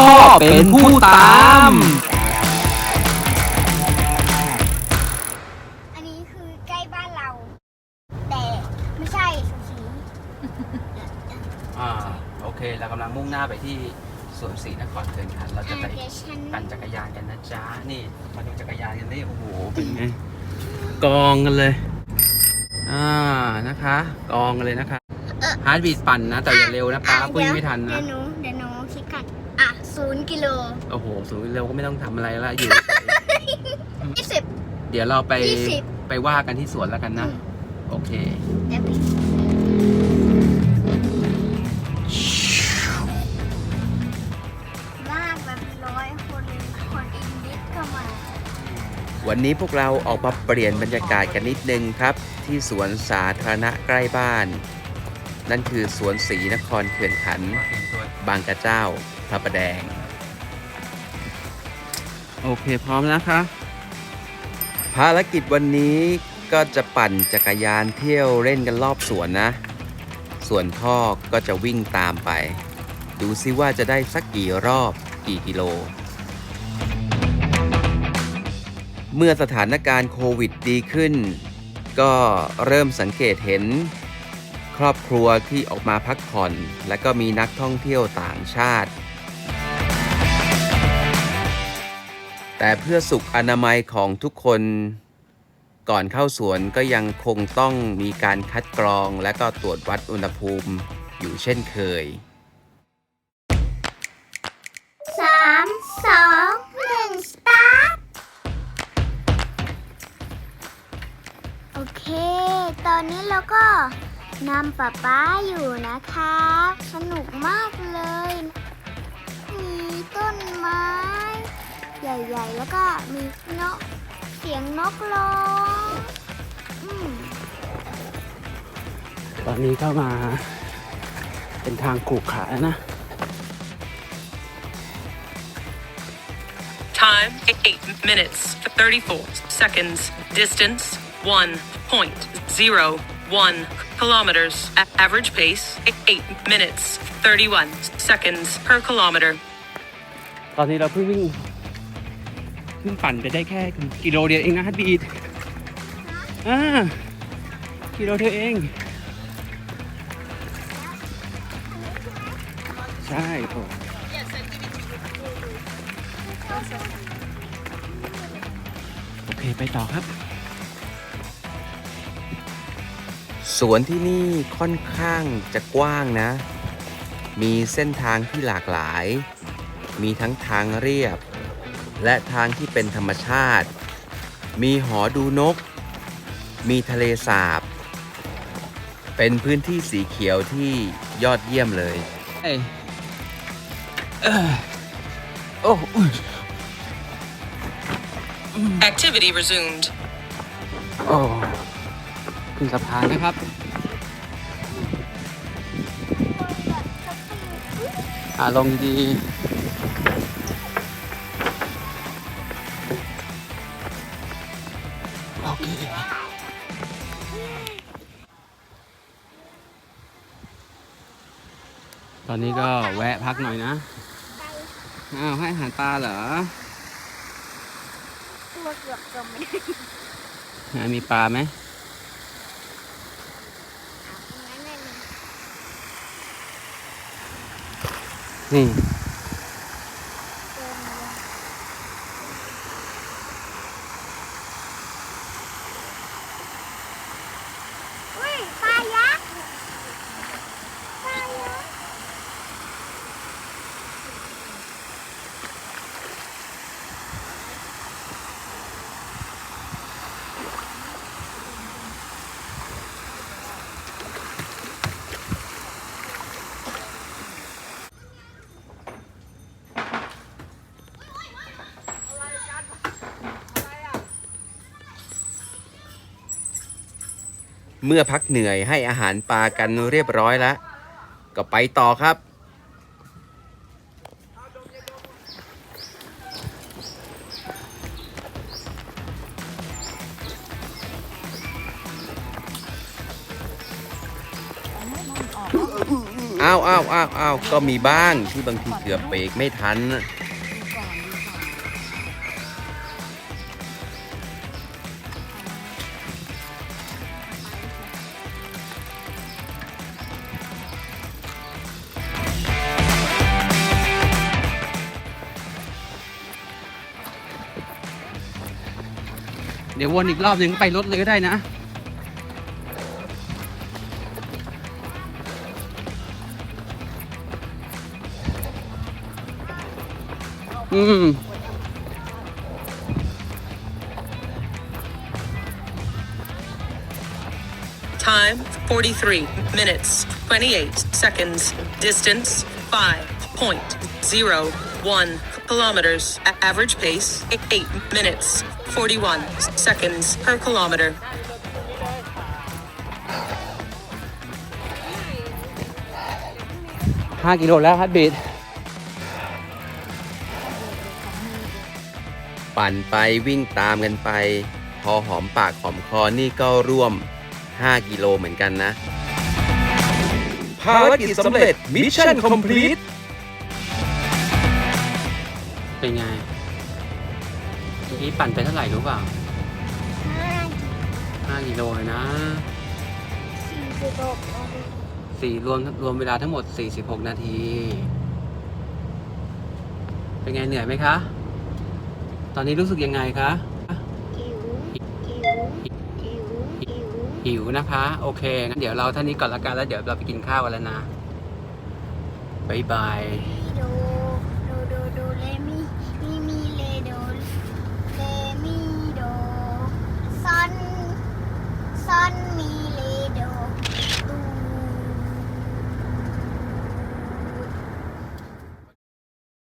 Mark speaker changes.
Speaker 1: พ่อเป็นผู้ตาม
Speaker 2: อันนี้คือใกล้บ้านเรา แต่ไม่ใช่สุสี
Speaker 1: อ่าโอเคเรากำลังมุ่งหน้าไปที่สวนศรีนครเขื่อนขันธ์เราจะไป
Speaker 2: เดี๋ยวฉัน
Speaker 1: ปั่นจักรยานกันนะจ๊ะนี่มาดูจักรยานกันนี่โอ้โหเป็นไงกองกันเลยอ่านะคะ กองกันเลยนะคะฮาร์ดบีดปั่นนะแต่อย่าเร็วนะป้า
Speaker 2: อะ
Speaker 1: ปุ้ย
Speaker 2: เดี๋ยว
Speaker 1: ไม่ทัน
Speaker 2: เดี๋
Speaker 1: นะ
Speaker 2: ยวหนูเดี๋ยวหนูคิดกันอะ ศูนย์กิโล
Speaker 1: โอ้โหสูงเร็วก็ไม่ต้องทำอะไรแล้วอยู่
Speaker 2: ยี่สิบ
Speaker 1: เดี๋ยวเราไป
Speaker 2: ยี่สิบ
Speaker 1: ไปว่ากันที่สวนแล้วกันนะ
Speaker 2: อืม
Speaker 1: โอเค
Speaker 2: เดี๋ยวไปลากแบบร้อยคนคนอินดิสเข้ามา
Speaker 1: วันนี้พวกเราออกมาเปลี่ยนบรรยากาศกันนิดนึงครับ ที่สวนสาธารณะใกล้บ้าน นั่นคือสวนศรีนครเขื่อนขันธ์บางกระเจ้า พระประแดง โอเคพร้อมนะคะ ภารกิจวันนี้ก็จะปั่นจักรยานเที่ยวเล่นกันรอบสวนนะ ส่วนพ่อก็จะวิ่งตามไป ดูซิว่าจะได้สักกี่รอบกี่กิโล เมื่อสถานการณ์โควิดดีขึ้น ก็เริ่มสังเกตเห็น ครอบครัวที่ออกมาพักผ่อน และก็มีนักท่องเที่ยวต่างชาติ แต่เพื่อสุขอนามัยของทุกคนก่อนเข้าสวนก็ยังคงต้องมีการคัดกรองและก็ตรวจวัดอุณหภูมิอยู่เช่นเคย
Speaker 2: สามสองหนึ่งสตาร์ทโอเค ตอนนี้เราก็นำป๊าป๊าอยู่นะคะ สนุกมากเลย มีต้นไม้ ใหญ่ๆ แล้วก็มีนกเสียงนกร้องอืม
Speaker 1: ตอนนี้ก็มา เป็นทางขูกขาแล้วนะ
Speaker 3: Time 8 minutes 34 seconds. Distance 1.01 kilometers. A- Average pace 8 minutes 31 seconds per kilometer.
Speaker 1: ตอนนี้เราเพิ่งวิ่ง เพิ่งปั่นไปได้แค่กิโลเดียวเองนะฮัตบีดอ่ากิโลเดียวเอง ใช่โอ้โอเคไปต่อครับ สวนที่นี่ค่อนข้างจะกว้างนะ มีเส้นทางที่หลากหลาย มีทั้งทางเรียบ และทางที่เป็นธรรมชาติ มีหอดูนก มีทะเลสาบ เป็นพื้นที่สีเขียวที่ยอดเยี่ยมเลยโอ้
Speaker 3: Activity resumed.
Speaker 1: โอ้ขึ้นสะพานนะครับอาลงดีๆ อนนี้ก็แวะพักหน่อยนะอ้าวให้อาหารปลาเหรอ
Speaker 2: ตัวเกือบจมไม่ได้
Speaker 1: อ่ามีปลาไหม
Speaker 2: งั้นเลย
Speaker 1: นี่
Speaker 2: เดินมาเลยอุ้ยปลายักษ์ปลายักษ์
Speaker 1: เมื่อพักเหนื่อยให้อาหารปลากันเรียบร้อยแล้ว ก็ไปต่อครับอาอ้าวอ้าวอ้าวอ้าวก็มีบ้างที่บางทีเกือบเบรกไม่ทัน
Speaker 4: ดี๋ยววนอีกรอบหนึ่งไปรถเลยก็ได้นะ อืม
Speaker 3: Time 43 minutes 28 seconds. Distance 5.01 kilometers. A- average pace 8 minutes 41 seconds per kilometer.
Speaker 4: ห้ากิโลแล้วฮัตบีด
Speaker 1: ปั่นไปวิ่งตามกันไป พอหอมปากหอมคอนี่ก็ร่วม 5 กิโลเหมือนกันนะ ภารกิจสำเร็จมิชชั่นคอมพลีท
Speaker 4: กี้ปั่นไปเท่าไหร่รู้เปล่าห้ากิโลเลยนะ
Speaker 2: สี่สิบหกนาที
Speaker 4: สี่รวมรวมเวลาทั้งหมด 46 นาที เป็นไงเหนื่อยไหมคะ ตอนนี้รู้สึกยังไงคะ
Speaker 2: หิวหิวหิวหิว
Speaker 4: หิวนะคะ โอเคงั้นเดี๋ยวเราเท่านี้ก่อนละกันแล้วเดี๋ยวเราไปกินข้าวกันแล้วนะบายบาย